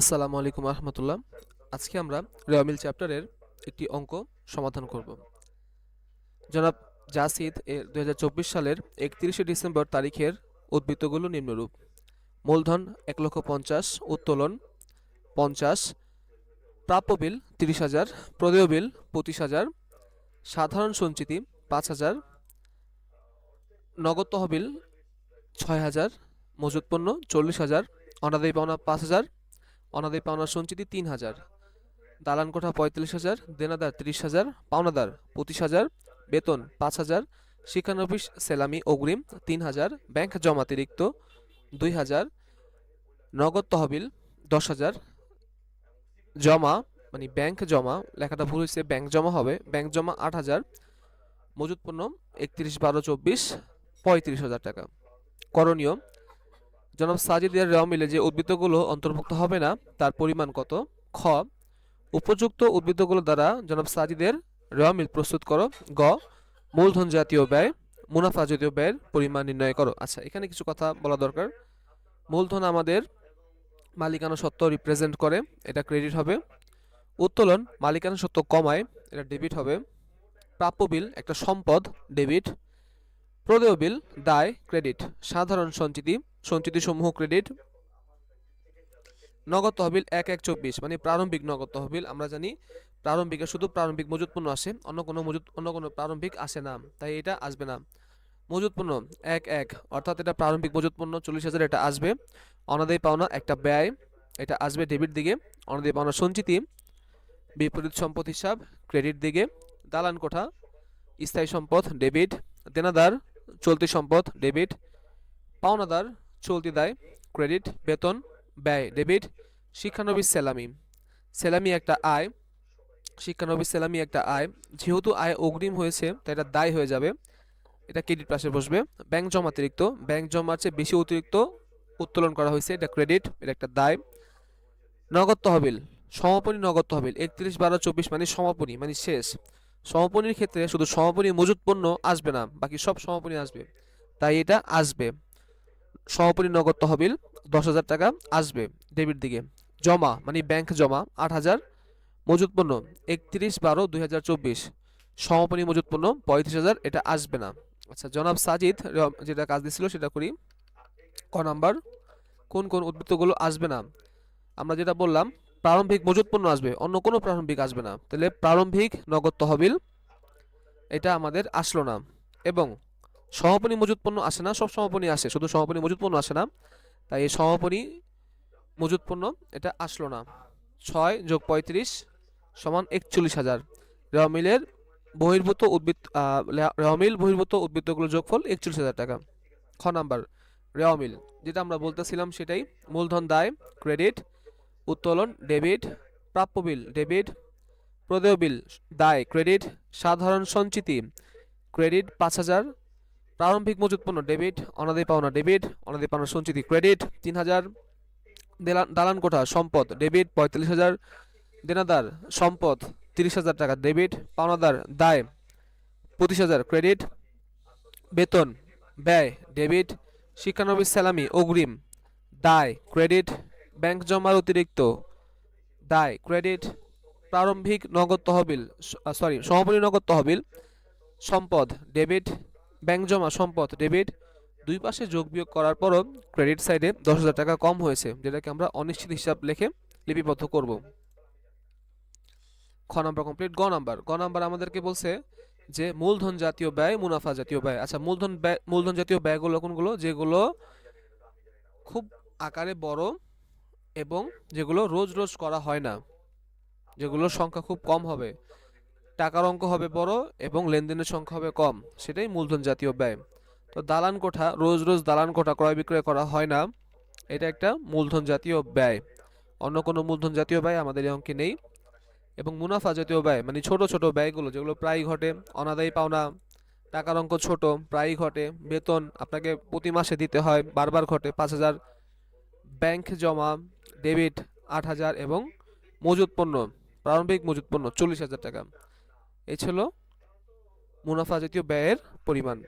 আসসালামু আলাইকুম রহমতুল্লাহ আজকে আমরা রেওয়ামিল চ্যাপ্টারের একটি অঙ্ক সমাধান করব। জনাব জাসিদ এর দু হাজার চব্বিশ সালের একত্রিশে ডিসেম্বর তারিখের উদ্বৃত্তগুলো নিম্নরূপ। মূলধন এক লক্ষ পঞ্চাশ, উত্তোলন পঞ্চাশ, প্রাপ্য বিল তিরিশ হাজার, প্রদেয় বিল পঁচিশ হাজার, সাধারণ সঞ্চিতি পাঁচ হাজার, নগদ তহবিল ছয় হাজার, মজুত পণ্য চল্লিশ হাজার, অনাদায়ী পাওনা পাঁচ হাজার অনাদায়ী পাওনার সঞ্চিতি তিন হাজার। দালান কোঠা পঁয়তাল্লিশ হাজার, দেনাদার তিরিশ হাজার, পাওনাদার পঁচিশ হাজার, বেতন পাঁচ হাজার শিক্ষানবিশ সেলামি অগ্রিম তিন হাজার, ব্যাংক জমা অতিরিক্ত দুই হাজার, নগদ তহবিল দশ হাজার, জমা মানে ব্যাংক জমা, লেখাটা ভুল হয়েছে, ব্যাংক জমা হবে, ব্যাংক জমা আট হাজার, মজুত পণ্য একত্রিশ বারো চব্বিশ, পঁয়ত্রিশ হাজার টাকা। করণীয় জনাব সাজিদের রেওয়া মিলে যে উদ্বৃত্তগুলো অন্তর্ভুক্ত হবে না, তার পরিমাণ কত? খ, উপযুক্ত উদ্বৃত্তগুলো দ্বারা জনাব সাজিদের মিল প্রস্তুত করো। গ, মূলধন জাতীয় ব্যয়, মুনাফা জাতীয় ব্যয়ের পরিমাণ নির্ণয় করো। আচ্ছা এখানে কিছু কথা বলা দরকার। মূলধন আমাদের মালিকানা সত্ত্ব রিপ্রেজেন্ট করে, এটা ক্রেডিট হবে। উত্তোলন মালিকানা সত্ত্ব কমায়, এটা ডেবিট হবে। প্রাপ্য বিল একটা সম্পদ ডেবিট প্রদেয় বিল দায় ক্রেডিট, সাধারণ সঞ্চিতি সঞ্চিতি সমূহ ক্রেডিট, নগদ তহবিল এক এক চব্বিশ মানে প্রারম্ভিক নগদ তহবিল, আমরা জানি প্রারম্ভিকে শুধু প্রারম্ভিক মজুত পণ্য আসে, অন্য কোনো মজুত, অন্য কোনো প্রারম্ভিক আসে না, তাই এটা আসবে না। মজুত পণ্য এক এক, অর্থাৎ এটা প্রারম্ভিক মজুত পণ্য চল্লিশ হাজার, এটা আসবে। অনাদায়ী পাওনা একটা ব্যয়, এটা আসবে ডেবিট দিকে। অনাদায়ী পাওনা সঞ্চিতি, বিপরীত সম্পদ হিসাব, ক্রেডিট দিকে। দালান কোঠা, স্থায়ী সম্পদ, ডেবিট, দেনাদার চলতি সম্পদ, ডেবিট, পাওনাদার, চলতি দায়, ক্রেডিট, বেতন, ব্যয়, ডেবিট, শিক্ষানবিশ সেলামি। সেলামি একটা আয়, শিক্ষানবিশ সেলামি একটা আয়। যেহেতু আয় অগ্রিম হয়েছে, তাই এটা দায় হয়ে যাবে। এটা ক্রেডিট পাশে বসবে। ব্যাংক জমা অতিরিক্ত। ব্যাংক জমার চেয়ে বেশি অতিরিক্ত উত্তোলন করা হয়েছে। এটা ক্রেডিট, এটা একটা দায়। নগদ তহবিল, সমাপনী নগদ তহবিল, একত্রিশ বারো চব্বিশ মানে সমাপনী মানে শেষ। সমাপনীর ক্ষেত্রে শুধু সমাপনী মজুত পণ্য আসবে না, বাকি সব সমাপনী আসবে। তাই এটা আসবে। সমাপনী নগদ তহবিল দশ হাজার টাকা আসবে ডেবিট দিকে। জমা মানে ব্যাংক জমা আট হাজার মজুত পণ্য একত্রিশ বারো দুই হাজার চব্বিশ। সমাপনী মজুত পণ্য পঁয়ত্রিশ হাজার, এটা আসবে না। আচ্ছা জনাব সাজিদ যেটা কাজ দিছিল সেটা করি। ক নাম্বার, কোন কোন উদ্বৃত্তগুলো আসবে না? আমরা যেটা বললাম প্রারম্ভিক মজুত পণ্য আসবে অন্য কোনো প্রারম্ভিক আসবে না। তাহলে প্রারম্ভিক নগদ তহবিল এটা আমাদের আসলো না। এবং সমাপনী মজুত পণ্য আসে না সব সমাপনী আসে শুধু সমাপনী মজুত পণ্য আসে না। তাই এই সমাপনী মজুত পণ্য এটা আসলো না। ছয় যোগ পঁয়ত্রিশ সমান একচল্লিশ হাজার। রেওয়ামিলের বহির্ভূত উদ্বৃত্ত আহ, লে- রেওয়ামিল বহির্ভূত উদ্বৃত্তগুলোর যোগফল একচল্লিশ হাজার টাকা। খ নাম্বার রেওয়ামিল যেটা আমরা বলতেছিলাম সেটাই মূলধন দায় ক্রেডিট উত্তোলন, ডেবিট, প্রাপ্য বিল, ডেবিট, প্রদেয় বিল, দায়, ক্রেডিট, সাধারণ সঞ্চিতি, ক্রেডিট, পাঁচ হাজার, প্রারম্ভিক মজুত পণ্য, ডেবিট অনাদি পাওনা, ডেবিট অনাদি পাওনা সঞ্চিতি, ক্রেডিট, তিন হাজার দালান কোঠা, সম্পদ, ডেবিট, পঁয়তাল্লিশ হাজার, দেনাদার, সম্পদ, তিরিশ হাজার টাকা, ডেবিট, পাওনাদার, দায়, পঁচিশ হাজার, ক্রেডিট, বেতন, ব্যয়, ডেবিট, শিক্ষানবিশ, স্যালামি, অগ্রিম, দায়, ক্রেডিট ব্যাংক জমার অতিরিক্ত দায়, ক্রেডিট, প্রারম্ভিক নগদ তহবিল সরি সমাপনী নগদ তহবিল, সম্পদ, ডেবিট, ব্যাংক জমা, সম্পদ, ডেবিট, দুই পাশে যোগ বিয়োগ করার পরও ক্রেডিট সাইডে দশ হাজার টাকা কম হয়েছে, যেটাকে আমরা অনিশ্চিত হিসাব লিখে লিপিবদ্ধ করব। খ নাম্বার কমপ্লিট গ নাম্বার। গ নাম্বার আমাদেরকে বলছে যে মূলধন জাতীয় ব্যয়, মুনাফা জাতীয় ব্যয়। আচ্ছা মূলধন ব্যয়, মূলধন জাতীয় ব্যয়গুলো কোনগুলো? যেগুলো খুব আকারে বড় এবং যেগুলো রোজ রোজ করা হয় না, যেগুলোর সংখ্যা খুব কম হবে। টাকার অঙ্ক হবে বড় এবং লেনদেনের সংখ্যা হবে কম, সেটাই মূলধন জাতীয় ব্যয়। তো দালান কোঠা, রোজ রোজ দালান কোঠা ক্রয় বিক্রয় করা হয় না, এটা একটা মূলধন জাতীয় ব্যয়। অন্য কোনো মূলধন জাতীয় ব্যয় আমাদের এই অঙ্কে নেই। এবং মুনাফা জাতীয় ব্যয় মানে ছোট ছোট ব্যয়গুলো, যেগুলো প্রায় ঘটে, অনাদায়ী পাওনা, টাকার অঙ্ক ছোট, প্রায়ই ঘটে, বেতন আপনাকে প্রতি মাসে দিতে হয়, বারবার ঘটে, পাঁচ হাজার ব্যাংক জমা, ডেবিট আট হাজার এবং মজুত পণ্য, প্রারম্ভিক মজুত পণ্য চল্লিশ হাজার টাকা। এ ছিল মুনাফা জাতীয় ব্যয়ের পরিমাণ।